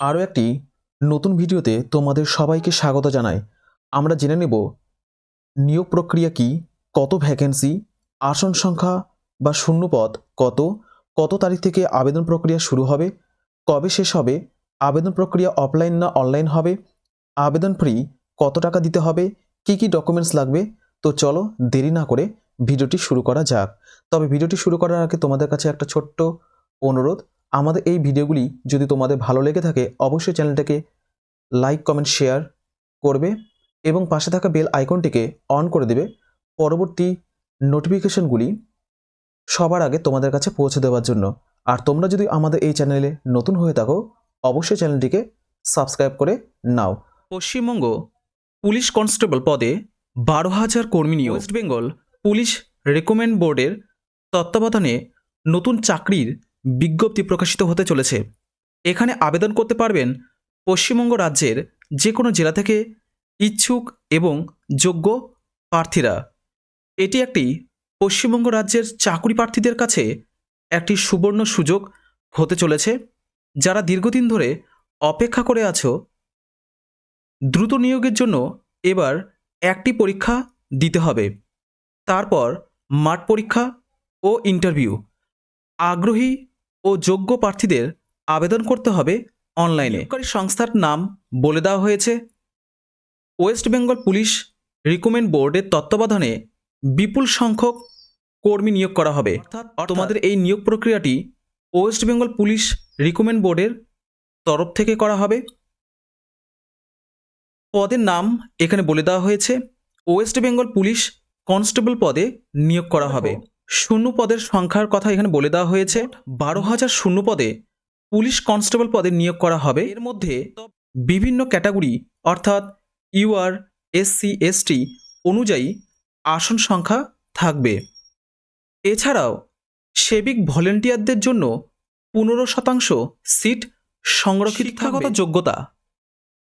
আরও একটি নতুন ভিডিওতে তোমাদের সবাইকে স্বাগত জানাই। আমরা জেনে নেব, নিয়োগ প্রক্রিয়া কি, কত ভ্যাকেন্সি আসন সংখ্যা বা শূন্যপদ কত কত তারিখ থেকে আবেদন প্রক্রিয়া শুরু হবে, কবে শেষ হবে, আবেদন প্রক্রিয়া অফলাইন না অনলাইন হবে, আবেদন ফ্রি কত টাকা দিতে হবে, কি কি ডকুমেন্টস লাগবে, তো চলো দেরি না করে ভিডিওটি শুরু করা যাক। তবে ভিডিওটি শুরু করার আগে তোমাদের কাছে একটা ছোট্ট অনুরোধ আমাদের এই ভিডিওগুলি যদি তোমাদের ভালো লেগে থাকে, অবশ্যই চ্যানেলটাকে লাইক, কমেন্ট, শেয়ার করবে এবং পাশে থাকা বেল আইকনটিকে অন করে দেবে। পরবর্তী নোটিফিকেশনগুলি সবার আগে তোমাদের কাছে পৌঁছে দেওয়ার জন্য। আর তোমরা যদি আমাদের এই চ্যানেলে নতুন হয়ে থাকো, অবশ্যই চ্যানেলটিকে সাবস্ক্রাইব করে নাও। পশ্চিমবঙ্গ পুলিশ কনস্টেবল পদে বারো হাজার কর্মী নিয়ে ওয়েস্ট বেঙ্গল পুলিশ রেকমেন্ড বোর্ডের তত্ত্বাবধানে নতুন চাকরির বিজ্ঞপ্তি প্রকাশিত হতে চলেছে। এখানে আবেদন করতে পারবেন পশ্চিমবঙ্গ রাজ্যের যে কোনো জেলা থেকে ইচ্ছুক এবং যোগ্য প্রার্থীরা। এটি একটি পশ্চিমবঙ্গ রাজ্যের চাকরি প্রার্থীদের কাছে একটি সুবর্ণ সুযোগ হতে চলেছে। যারা দীর্ঘদিন ধরে অপেক্ষা করে আছো, দ্রুত নিয়োগের জন্য এবার একটি পরীক্ষা দিতে হবে। তারপর মাঠ পরীক্ষা ও ইন্টারভিউ। আগ্রহী ও যোগ্য প্রার্থীদের আবেদন করতে হবে অনলাইনে। সরকারি সংস্থার নাম বলে দেওয়া হয়েছে। ওয়েস্ট বেঙ্গল পুলিশ রিকমেন্ড বোর্ডের তত্ত্বাবধানে বিপুল সংখ্যক কর্মী নিয়োগ করা হবে। অর্থাৎ তোমাদের এই নিয়োগ প্রক্রিয়াটি ওয়েস্ট বেঙ্গল পুলিশ রিকমেন্ড বোর্ডের তরফ থেকে করা হবে। পদের নাম এখানে বলে দেওয়া হয়েছে। ওয়েস্ট বেঙ্গল পুলিশ কনস্টেবল পদে নিয়োগ করা হবে। শূন্য পদের সংখ্যার কথা এখানে বলে দেওয়া হয়েছে। বারো হাজার শূন্য পদে পুলিশ কনস্টেবল পদে নিয়োগ করা হবে। এর মধ্যে বিভিন্ন ক্যাটাগরি অর্থাৎ ইউআর এসসি এসটি অনুযায়ী আসন সংখ্যা থাকবে। এছাড়াও সেবিক ভলেন্টিয়ারদের জন্য পনেরো শতাংশ সিট সংরক্ষিত শিক্ষাগত যোগ্যতা।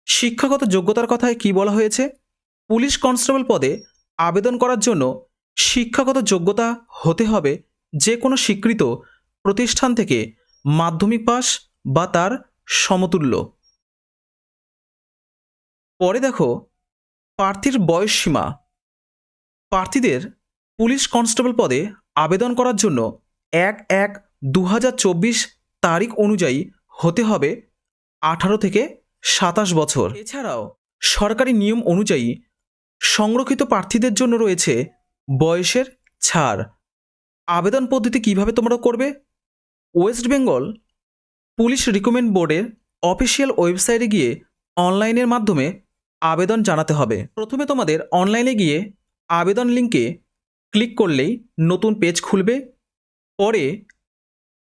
শিক্ষাগত যোগ্যতার কথায় কি বলা হয়েছে? পুলিশ কনস্টেবল পদে আবেদন করার জন্য শিক্ষাগত যোগ্যতা হতে হবে যে কোনো স্বীকৃত প্রতিষ্ঠান থেকে মাধ্যমিক পাস বা তার সমতুল্য। পরে দেখো, প্রার্থীর বয়স সীমা। প্রার্থীদের পুলিশ কনস্টেবল পদে আবেদন করার জন্য এক এক দু তারিখ অনুযায়ী হতে হবে আঠারো থেকে সাতাশ বছর। এছাড়াও সরকারি নিয়ম অনুযায়ী সংরক্ষিত প্রার্থীদের জন্য রয়েছে বয়সের ছাড়। আবেদন পদ্ধতি কীভাবে তোমরা করবে? ওয়েস্ট বেঙ্গল পুলিশ রিকমেন্ড বোর্ডের অফিসিয়াল ওয়েবসাইটে গিয়ে অনলাইনের মাধ্যমে আবেদন জানাতে হবে। প্রথমে তোমাদের অনলাইনে গিয়ে আবেদন লিঙ্কে ক্লিক করলেই নতুন পেজ খুলবে। পরে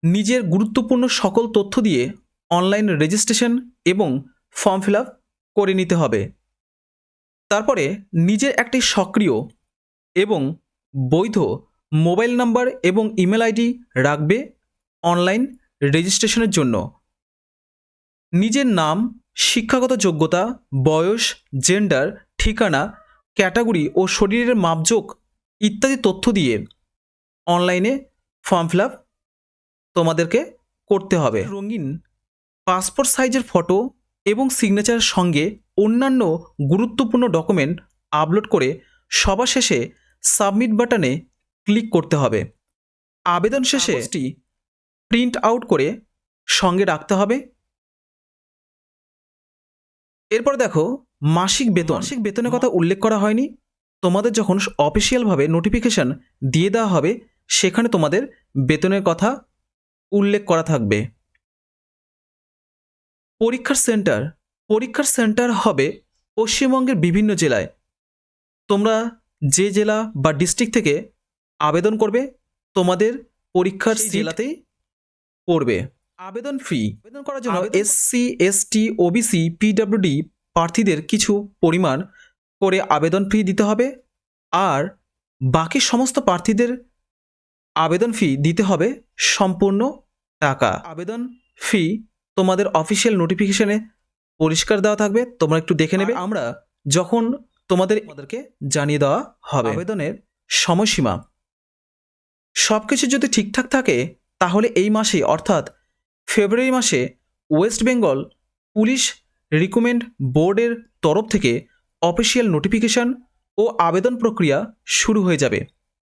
নিজের গুরুত্বপূর্ণ সকল তথ্য দিয়ে অনলাইন রেজিস্ট্রেশন এবং ফর্ম ফিল করে নিতে হবে। তারপরে নিজের একটি সক্রিয় এবং বৈধ মোবাইল নাম্বার এবং ইমেল আইডি রাখবে অনলাইন রেজিস্ট্রেশনের জন্য। নিজের নাম, শিক্ষাগত যোগ্যতা, বয়স জেন্ডার ঠিকানা, ক্যাটাগরি ও শরীরের মাপজোক ইত্যাদি তথ্য দিয়ে অনলাইনে ফর্ম ফিল তোমাদেরকে করতে হবে। রঙিন পাসপোর্ট সাইজের ফটো এবং সিগনেচারের সঙ্গে অন্যান্য গুরুত্বপূর্ণ ডকুমেন্ট আপলোড করে সবার শেষে সাবমিট বাটনে ক্লিক করতে হবে। আবেদন শেষে প্রিন্ট আউট করে সঙ্গে রাখতে হবে। এরপর দেখো মাসিক বেতন। মাসিক বেতনের কথা উল্লেখ করা হয়নি। তোমাদের যখন অফিসিয়ালভাবে নোটিফিকেশন দিয়ে দেওয়া হবে সেখানে তোমাদের বেতনের কথা উল্লেখ করা থাকবে। পরীক্ষার সেন্টার। পরীক্ষার সেন্টার হবে পশ্চিমবঙ্গের বিভিন্ন জেলায়। তোমরা যে জেলা বা ডিস্ট্রিক্ট থেকে আবেদন করবে তোমাদের পরীক্ষার জেলাতেই পড়বে। আবেদন ফি আবেদন করার জন্য এসসি এসটি ওবিসি পিডব্লিউডি প্রার্থীদের কিছু পরিমাণ করে আবেদন ফি দিতে হবে আর বাকি সমস্ত প্রার্থীদের আবেদন ফি দিতে হবে সম্পূর্ণ টাকা। আবেদন ফি তোমাদের অফিসিয়াল নোটিফিকেশনে পরিষ্কার দেওয়া থাকবে তোমরা একটু দেখে নেবে। আমরা যখন তোমাদের আমাদেরকে জানিয়ে দেওয়া হবে। আবেদনের সময়সীমা। সব কিছু যদি ঠিকঠাক থাকে তাহলে এই মাসে অর্থাৎ ফেব্রুয়ারি মাসে ওয়েস্ট বেঙ্গল পুলিশ রিকমেন্ড বোর্ডের তরফ থেকে অফিসিয়াল নোটিফিকেশন ও আবেদন প্রক্রিয়া শুরু হয়ে যাবে।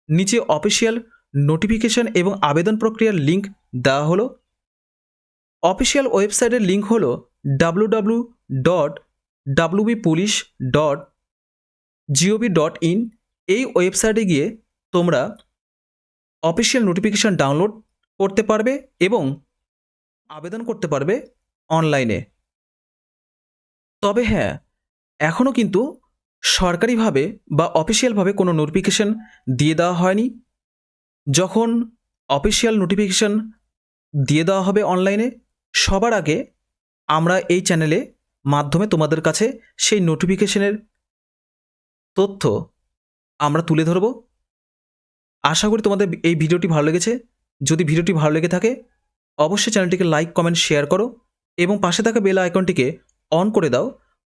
নিচে অফিসিয়াল নোটিফিকেশন এবং আবেদন প্রক্রিয়ার লিঙ্ক দেওয়া হলো। অফিসিয়াল ওয়েবসাইটের লিঙ্ক হলো W W dot WB police dot GOV dot in এই ওয়েবসাইটে গিয়ে তোমরা অফিসিয়াল নোটিফিকেশান ডাউনলোড করতে পারবে এবং আবেদন করতে পারবে অনলাইনে তবে হ্যাঁ এখনও কিন্তু সরকারিভাবে বা অফিসিয়ালভাবে কোনো নোটিফিকেশান দিয়ে দেওয়া হয়নি। যখন অফিসিয়াল নোটিফিকেশান দিয়ে দেওয়া হবে অনলাইনে সবার আগে আমরা এই চ্যানেলে মাধ্যমে তোমাদের কাছে সেই নোটিফিকেশনের তথ্য আমরা তুলে ধরব। আশা করি তোমাদের এই ভিডিওটি ভালো লেগেছে। যদি ভিডিওটি ভালো লেগে থাকে, অবশ্যই চ্যানেলটিকে লাইক, কমেন্ট, শেয়ার করো এবং পাশে থাকা বেল আইকনটিকে অন করে দাও।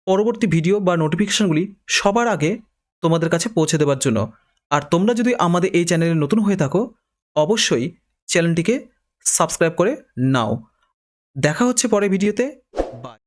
পরবর্তী ভিডিও বা নোটিফিকেশনগুলি সবার আগে তোমাদের কাছে পৌঁছে দেওয়ার জন্য। আর তোমরা যদি আমাদের এই চ্যানেলে নতুন হয়ে থাকো, অবশ্যই চ্যানেলটিকে সাবস্ক্রাইব করে নাও। দেখা হচ্ছে পরের ভিডিওতে। বাই